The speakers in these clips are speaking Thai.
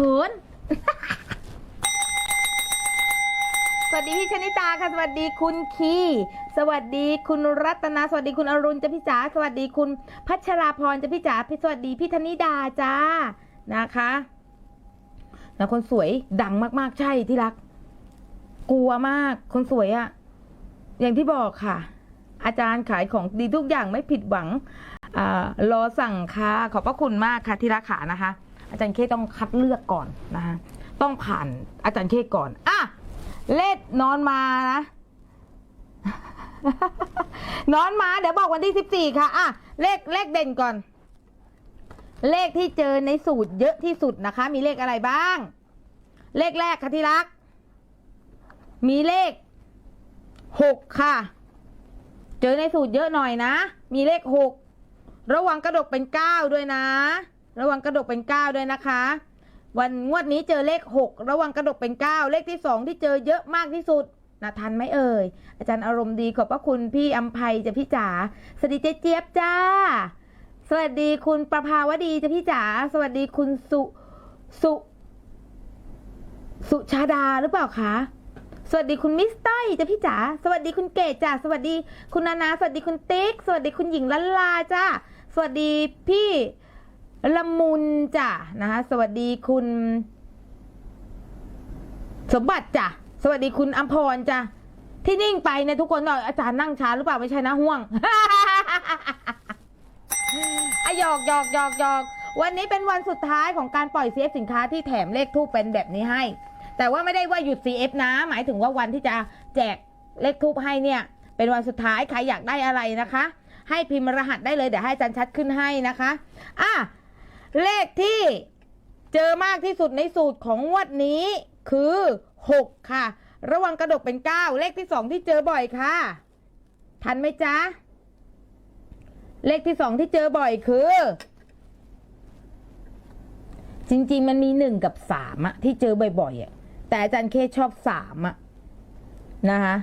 ขินสวัสดีพี่ชนิตาค่ะ สวัสดีคุณคีสวัสดีคุณรัตนาสวัสดีคุณอรุณจ้ะพี่จ๋าสวัสดีคุณพัชราพรจ้ะพี่จ๋าพี่สวัสดีพี่ธนิดาจ้านะคะแล้วคนสวยดังมากๆใช่ที่รัก กลัวมากคนสวยอะอย่างที่บอกค่ะ อาจารย์ขายของดีทุกอย่างไม่ผิดหวังอรอสั่งค่ะ ขอบพระคุณมากค่ะที่รักขานะคะ อาจารย์เคต้องคัดเลือกก่อนนะคะต้องผ่านอาจารย์เคก่อนอะเลขนอนมานะนอนมาเดี๋ยวบอกวันที่สิบสี่ค่ะอะเลขเลขเด่นก่อน เลขที่เจอในสูตรเยอะที่สุดนะคะ มีเลขอะไรบ้าง เลขแรกค่ะที่รัก มีเลขหกค่ะ เจอในสูตรเยอะหน่อยนะ มีเลขหกระวังกระดกเป็นเก้าด้วยนะ ระวังกระดกเป็นเก้าด้วยนะคะ วันงวดนี้เจอเลขหกระวังกระดกเป็นเก้าเลขที่สองที่เจอเยอะมากที่สุดนะทันไหมเอ่ย อาจารย์อารมณ์ดีขอบพระคุณพี่อัมภัยจ้ะพี่จ๋าสวัสดีเจ๊เจี๊ยบจ้า สวัสดีคุณประภาวดีจ้ะพี่จ๋าสวัสดีคุณสุสุสุชาดาหรือเปล่าคะ สวัสดีคุณมิสต้อยจ้ะพี่จ๋า สวัสดีคุณเกดจ้ะ สวัสดีคุณนานา สวัสดีคุณติ๊ก สวัสดีคุณหญิงลันลาจ้าสวัสดีพี่ ละมุนจ้ะนะคะสวัสดีคุณ สมบัติจ้ะสวัสดีคุณอัมพรจ้ะที่นิ่งไปเนี่ยทุกคนบอกอาจารย์นั่งช้าหรือเปล่าไม่ใช่นะห่วงอะหยอกหยอกหยอกหยอกวันนี้เป็นวันสุดท้ายของการปล่อย CF สินค้าที่แถมเลขทูปเป็นแบบนี้ให้ แต่ว่าไม่ได้ว่าหยุด CF นะ หมายถึงว่าวันที่จะแจกเลขทูปให้เนี่ย เป็นวันสุดท้ายใครอยากได้อะไรนะคะ ให้พิมพ์รหัสได้เลยเดี๋ยวให้อาจารย์ชัดขึ้นให้นะคะ อะ เลขที่เจอมากที่สุดในสูตรของงวดนี้คือ 6 ค่ะ ระวังกระดกเป็น 9 เลขที่ 2 ที่เจอบ่อยค่ะ ทันไหมจ๊ะ เลขที่สองที่เจอบ่อยคือ จริง ๆ มันมีหนึ่งกับสามอะที่เจอบ่อยๆอะแต่อาจารย์เคชอบสามอะนะคะ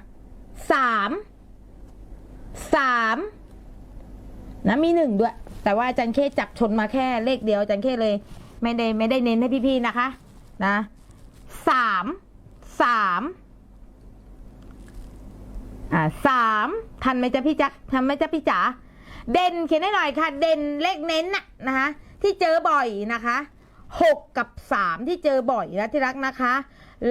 สามสามนะมีหนึ่งด้วย แต่ว่าอาจารย์เคจับชนมาแค่เลขเดียวอาจารย์เคเลย ไม่ได้ไม่ได้เน้นให้พี่ๆนะคะ นะสามสามอ่าสามทันไหมจ๊ะพี่จ๊ะทันไหมจ๊ะพี่จ๋าเด่นเขียนให้หน่อยค่ะ เด่นเลขเน้นน่ะนะคะ ที่เจอบ่อยนะคะหกกับสามที่เจอบ่อยนะที่รักนะคะ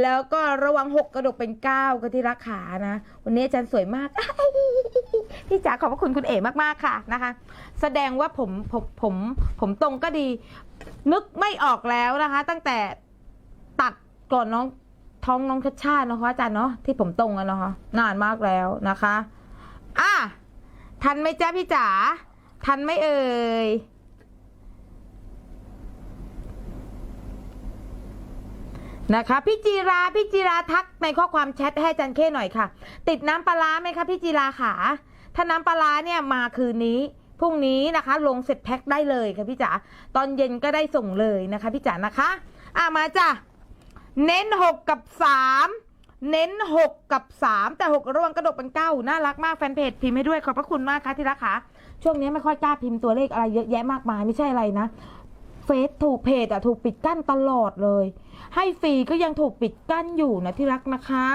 แล้วก็ระวังหกกระดกเป็นเก้าก็ที่รักขานะ วันนี้อาจารย์สวยมาก พี่จ๋าขอบพระคุณคุณเอ๋มากๆค่ะนะคะ แสดงว่าผมผมผมผมตรงก็ดี นึกไม่ออกแล้วนะคะ ตั้งแต่ตัดก่อนน้องท้องน้องชัดชาตินะคะอาจารย์เนาะที่ผมตรงกันนะคะนานมากแล้วนะคะอะทันไหมจ๊ะพี่จ๋าทันไหมเอ่ย นะคะพี่จีราพี่จีราทักในข้อความแชทให้จันเข้หน่อยค่ะ ติดน้ำปลาไหมคะพี่จีราขาถ้าน้ำปลาเนี่ยมาคืนนี้พรุ่งนี้นะคะ ลงเสร็จแพ็คได้เลยค่ะพี่จ๋าตอนเย็นก็ได้ส่งเลยนะคะพี่จ๋านะคะอะมาจ้ะเน้นหกกับสามเน้นหกกับสามแต่หกระวังกระดกเป็นเก้าน่ารักมากแฟนเพจพิมพ์ให้ด้วยขอบพระคุณมากค่ะที่รักค่ะช่วงนี้ไม่ค่อยกล้าพิมพ์ตัวเลขอะไรเยอะแยะมากมายไม่ใช่อะไรนะ เฟซถูกเพจอะถูกปิดกั้นตลอดเลย ให้ฟรีก็ยังถูกปิดกั้นอยู่นะที่รักนะคะ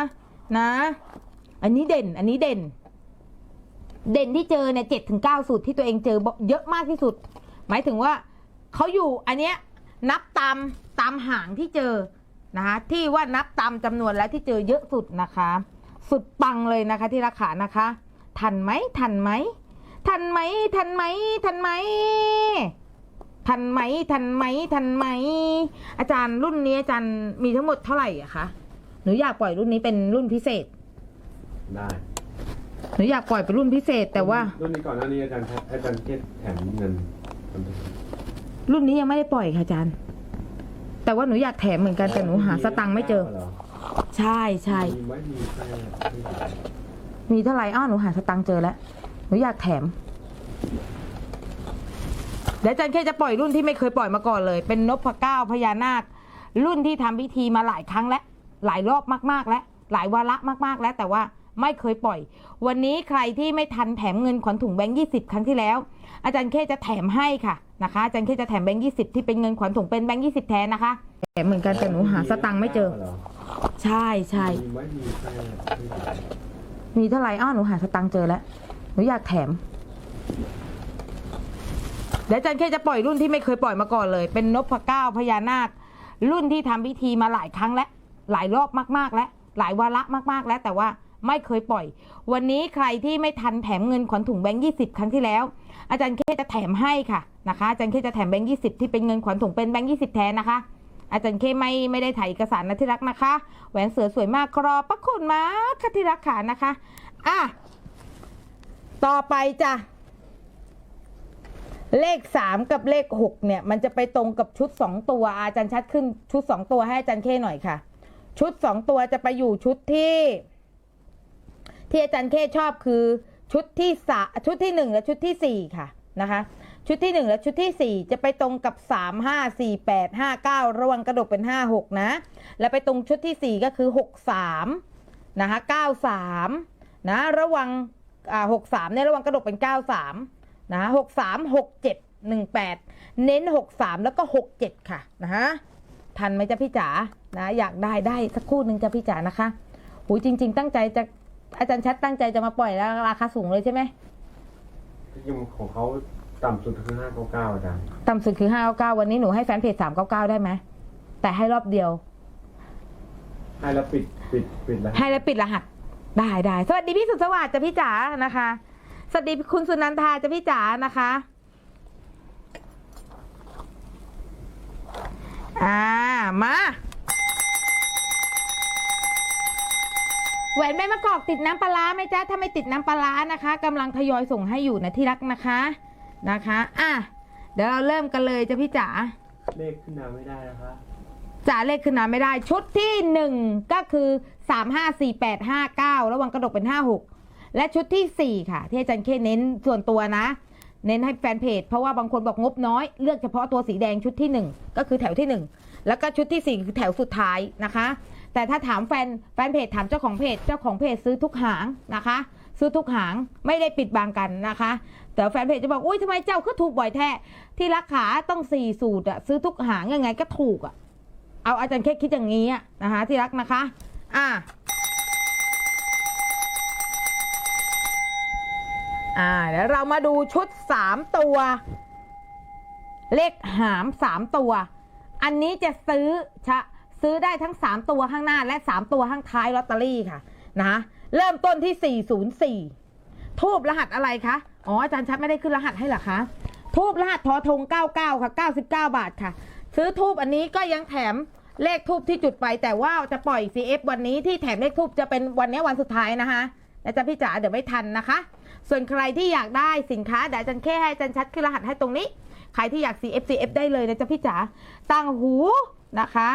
นะ อันนี้เด่นอันนี้เด่น เด่นที่เจอเนี่ยเจ็ดถึงเก้าสูตรที่ตัวเองเจอเยอะมากที่สุด หมายถึงว่าเขาอยู่อันเนี้ยนับตามตามหางที่เจอนะคะที่ว่านับตามจำนวนแล้วที่เจอเยอะสุดนะคะ สุดปังเลยนะคะที่ราคานะคะ ทันไหมทันไหมทันไหมทันไหมทันไหม ทันไหมทันไหมทันไหมอาจารย์รุ่นนี้อาจารย์มีทั้งหมดเท่าไหร่อะคะหนูอยากปล่อยรุ่นนี้เป็นรุ่นพิเศษได้หนูอยากปล่อยเป็นรุ่นพิเศษ แต่ว่า รุ่นนี้ก่อนหน้านี้อาจารย์อาจารย์เก็แถมเงินรุ่นนี้ยังไม่ได้ปล่อยค่ะอาจารย์ แต่ว่าหนูอยากแถมเหมือนกันแต่หนูหาสตังค์ไม่เจอ ใช่ใช่มีไว้มีแค่มีเท่าไหร่อ้าวหนูหาสตังค์เจอแล้วหนูอยากแถม เดี๋ยวอาจันแค่จะปล่อยรุ่นที่ไม่เคยปล่อยมาก่อนเลย เป็นนพเก้าพญานาค รุ่นที่ทำพิธีมาหลายครั้งแล้วหลายรอบมากๆ แล้วหลายวาระมากๆ แล้วแต่ว่าไม่เคยปล่อย วันนี้ใครที่ไม่ทันแถมเงินขวัญถุงแบงค์ยี่สิบครั้งที่แล้ว อาจารย์เคจะแถมให้ค่ะนะคะอาจารย์เคจะแถมแบงค์ยี่สิบที่เป็นเงินขวัญถุงเป็นแบงค์ยี่สิบแทนนะคะแถมเหมือนกันแต่หนูหาสตังค์ไม่เจอ ใช่ใช่มีเท่าไหร่อ้าหนูหาสตังค์เจอแล้วหนูอยากแถม ดี๋ยวอาจารย์เคจะปล่อยรุ่นที่ไม่เคยปล่อยมาก่อนเลย เป็นนพเก้าพญานาค รุ่นที่ทำพิธีมาหลายครั้งแล้วหลายรอบมาก ๆ แล้วหลายวาระมาก ๆ แล้วแต่ว่าไม่เคยปล่อย วันนี้ใครที่ไม่ทันแถมเงินขวัญถุงแบงค์ยี่สิบครั้งที่แล้ว อาจารย์เคจะแถมให้ค่ะนะคะ อาจารย์เคจะแถมแบงค์ยี่สิบที่เป็นเงินขวัญถุงเป็นแบงค์ยี่สิบแทนนะคะ อาจารย์เคไม่ไม่ได้ถ่ายเอกสารนะที่รักนะคะ แหวนเสือสวยมากครอบพระคุณมากค่ะที่รักขานะคะ อะ ต่อไปจ้ะ เลขสามกับเลขหกเนี่ย มันจะไปตรงกับชุดสองตัวอาจารย์ชัดขึ้นชุดสองตัวให้อาจารย์เคหน่อยค่ะ ชุดสองตัวจะไปอยู่ชุดที่ ที่อาจารย์เคชอบคือชุดที่สาชุดที่หนึ่งและชุดที่สี่ค่ะนะคะ ชุดที่หนึ่งและชุดที่สี่จะไปตรงกับสามห้าสี่แปดห้าเก้าระวังกระดกเป็นห้าหกนะ แล้วไปตรงชุดที่สี่ก็คือหกสามนะคะเก้าสามนะ ระวังอ่าหกสามเนี่ยระวังกระดกเป็นเก้าสาม นะหกสามหกเจ็ดหนึ่งแปดเน้นหกสามแล้วก็หกเจ็ดค่ะนะคะทันไหมจ๊ะพี่จ๋านะอยากได้ได้สักครู่หนึ่งจ้ะพี่จ๋านะคะหูยจริง ๆ ตั้งใจจะอาจารย์ชัดตั้งใจจะมาปล่อยแล้วราคาสูงเลยใช่ไหมที่จริงของเขาต่ำสุดคือห้าเก้าเก้าอาจารย์ต่ำสุดคือ599วันนี้หนูให้แฟนเพจ399ได้ไหมแต่ให้รอบเดียว ให้แล้วปิดปิดปิดแล้วให้แล้วปิดรหัสได้ได้สวัสดีพี่สุดสวัสดิ์จ้ะพี่จ๋านะคะ สวัสดีคุณสุนันทาจ้ะพี่จ๋านะคะ อ่า มา แหวนแม่มะกอกติดน้ำปลาร้าไหมจ๊ะ ถ้าไม่ติดน้ำปลาร้านะคะกำลังทยอยส่งให้อยู่นะที่รักนะคะ นะคะ อะ เดี๋ยวเราเริ่มกันเลยจ้ะพี่จ๋า เลขขึ้นมาไม่ได้นะคะจ่าเลขขึ้นมาไม่ได้ ชุดที่หนึ่งก็คือสามห้าสี่แปดห้าเก้าระวังกระดกเป็นห้าหก และชุดที่สี่ค่ะ ที่อาจารย์เคเน้นส่วนตัวนะ เน้นให้แฟนเพจ เพราะว่าบางคนบอกงบน้อย เลือกเฉพาะตัวสีแดงชุดที่หนึ่งก็คือแถวที่หนึ่งแล้วก็ชุดที่สี่คือแถวสุดท้ายนะคะ แต่ถ้าถามแฟนแฟนเพจถามเจ้าของเพจเจ้าของเพจซื้อทุกหางนะคะ ซื้อทุกหางไม่ได้ปิดบังกันนะคะ แต่แฟนเพจจะบอกอุ้ยทำไมเจ้าก็ถูกบ่อยแท้ที่ราคาต้องสี่สูตรอะซื้อทุกหางยังไงก็ถูกอะเอาอาจารย์แค่คิดอย่างนี้อะนะคะที่รักนะคะ อ่า อ่าเดี๋ยวเรามาดูชุดสามตัว เลขหามสามตัว อันนี้จะซื้อชะซื้อได้ทั้งสามตัวข้างหน้าและสามตัวข้างท้ายลอตเตอรี่ค่ะนะเริ่มต้นที่สี่ศูนย์สี่ทูบรหัสอะไรคะ อ๋ออาจารย์ชัดไม่ได้ขึ้นรหัสให้หรอคะ ทูบรหัสทอทง99ค่ะ99บาทค่ะ ซื้อทูบอันนี้ก็ยังแถมเลขทูบที่จุดไป แต่ว่าจะปล่อย CF วันนี้ที่แถมเลขทูบจะเป็นวันนี้วันสุดท้ายนะคะนะจ๊ะพี่จ๋าเดี๋ยวไม่ทันนะคะ ส่วนใครที่อยากได้สินค้าเดี๋ยวอาจารย์แค่ให้อาจารย์ชัดขึ้นรหัสให้ตรงนี้ ใครที่อยาก CF CF ได้เลยนะจ๊ะพี่จ๋าตั้งหูนะคะ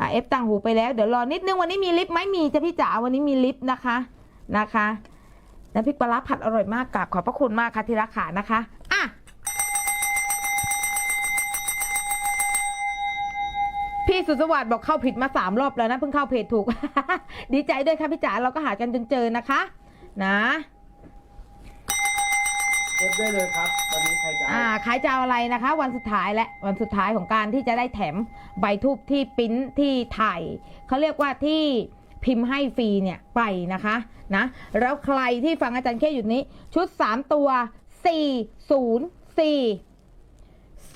อะ F ตั้งหูไปแล้วเดี๋ยวรอนิดนึงวันนี้มีลิฟต์ไหมมีจ้ะพี่จ๋าวันนี้มีลิฟต์นะคะนะคะน้ำพริกปลาร้าผัดอร่อยมากกราบขอบพระคุณมากค่ะที่รักขานะคะอะพี่สุสวัสดิ์บอกเข้าผิดมาสามรอบแล้วนะเพิ่งเข้าเพจถูก ดีใจด้วยค่ะพี่จ๋าเราก็หากันจนเจอนะคะ นะ เอฟได้เลยครับตอนนี้ใครจะเอาอ่าขายจะเอาอะไรนะคะ วันสุดท้ายและวันสุดท้ายของการที่จะได้แถมใบทูบที่ปริ้นที่ถ่ายเขาเรียกว่าที่พิมพ์ให้ฟรีเนี่ยไปนะคะนะแล้วใครที่ฟังอาจารย์แค่อยู่นี้ ชุด 3 ตัว 4 0 4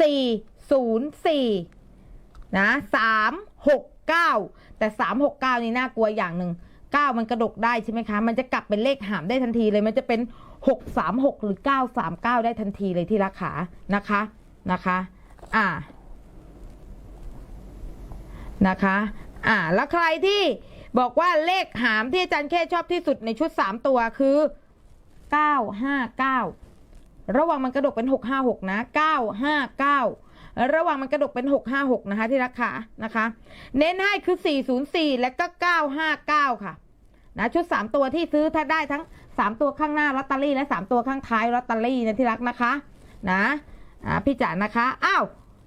4 0 4นะสามหกเก้าแต่สามหกเก้านี่น่ากลัวอย่างหนึ่งเก้ามันกระดกได้ใช่ไหมคะ มันจะกลับเป็นเลขหามได้ทันทีเลยมันจะเป็น หกสามหกหรือเก้าสามเก้าได้ทันทีเลยที่ราคานะคะนะคะอ่านะคะอ่าแล้วใครที่บอกว่าเลขหามที่อาจารย์แค่ชอบที่สุดในชุดสามตัวคือเก้าห้าเก้าระวังมันกระดกเป็นหกห้าหกนะเก้าห้าเก้าระหว่างมันกระดกเป็น 656 นะคะที่ราคานะคะ เน้นให้คือ 404 และก็ 959 ค่ะนะชุด 3 ตัวที่ซื้อถ้าได้ทั้ง 3 ตัวข้างหน้าลอตเตอรี่และ 3 ตัวข้างท้ายลอตเตอรี่นะที่รักนะคะนะอ่าพี่จ๋านะคะอ้าว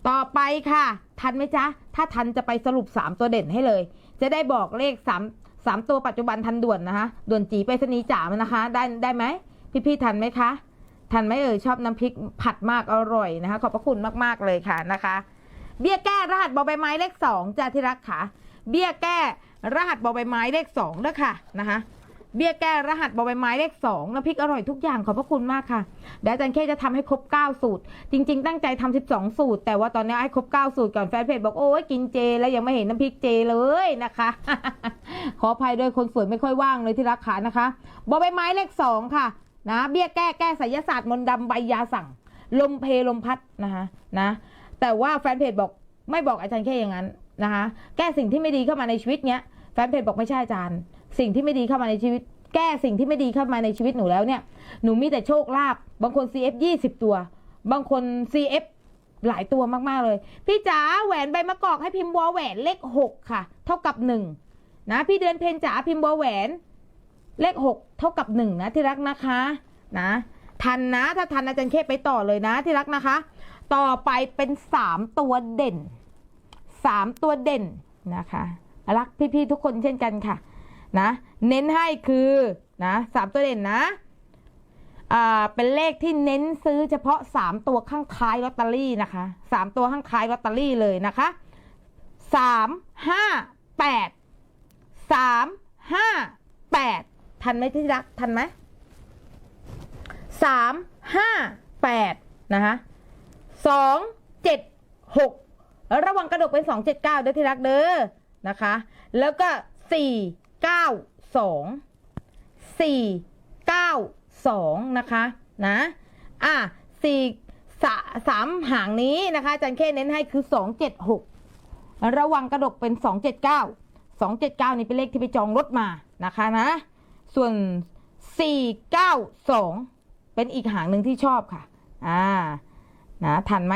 ต่อไปค่ะ ทันไหมจ๊ะ ถ้าทันจะไปสรุป 3 ตัวเด่นให้เลย จะได้บอกเลข 3 3 ตัวปัจจุบันทันด่วนนะคะด่วนจีไปสนีจ๋ามันนะคะ ได้ได้ไหมพี่ๆทันไหมคะ ทันไหมเอ่ยชอบน้ำพริกผัดมากอร่อยนะคะ ขอบพระคุณมากๆเลยค่ะนะคะ เบี้ยแก้รหัสบอใบไม้เลขสองจ้าที่รักค่ะ เบี้ยแก้รหัสบอใบไม้เลขสองด้วยค่ะนะคะ เบี้ยแก้รหัสบอใบไม้เลขสองน้ำพริกอร่อยทุกอย่างขอบพระคุณมากค่ะเดี๋ยวอาจารย์เคจะทำให้ครบ 9 สูตร จริง ๆ ตั้งใจทำ12 สูตร แต่ว่าตอนนี้ให้ครบ 9 สูตรก่อนแฟนเพจบอกโอ้ยกินเจ แล้วยังไม่เห็นน้ำพริกเจเลยนะคะ ขออภัยด้วยคนสวยไม่ค่อยว่างเลยที่รักขานะคะบอใบไม้เลขสองค่ะนะเบี้ยแก้แก้ไสยศาสตร์มนต์ดำใบยาสั่ง ลมเพลมพัดนะคะนะแต่ว่าแฟนเพจบอกไม่บอกอาจารย์แค่อย่างนั้นนะคะแก้สิ่งที่ไม่ดีเข้ามาในชีวิตเนี้ยแฟนเพจบอกไม่ใช่อาจารย์ สิ่งที่ไม่ดีเข้ามาในชีวิต แก้สิ่งที่ไม่ดีเข้ามาในชีวิตหนูแล้วเนี่ย หนูมีแต่โชคลาภบางคน CF 20 ตัว บางคน CF หลายตัวมากๆเลย พี่จ๋าแหวนใบมะกอกให้พิมพ์วอแหวนเลข6ค่ะ เท่ากับ1นะพี่เดือนเพนจ๋าพิมพ์วอแหวน เลข6เท่ากับ1นะที่รักนะคะนะทันนะถ้าทันอาจารย์เคไปต่อเลยนะที่รักนะคะ ต่อไปเป็น3ตัวเด่น3ตัวเด่นนะคะ รักพี่ๆทุกคนเช่นกันค่ะ นะเน้นให้คือนะสามตัวเด่นนะอ่าเป็นเลขที่เน้นซื้อเฉพาะสามตัวข้างท้ายลอตเตอรี่นะคะสามตัวข้างท้ายลอตเตอรี่เลยนะคะสามห้าแปดสามห้าแปดทันไหมที่รักทันไหมสามห้าแปดนะคะสองเจ็ดหกระวังกระดกเป็นสองเจ็ดเก้าเด้อที่รักเด้อนะคะ แล้วก็สี่ เก้าสองสี่เก้าสองนะคะนะอะสี่สาสามหางนี้นะคะอาจารย์เคเน้นให้คือสองเจ็ดหกระวังกระดกเป็นสองเจ็ดเก้าสองเจ็ดเก้านี่เป็นเลขที่ไปจองรถมานะคะนะ ส่วนสี่เก้าสองเป็นอีกหางหนึ่งที่ชอบค่ะ อ่า นะ ทันไหม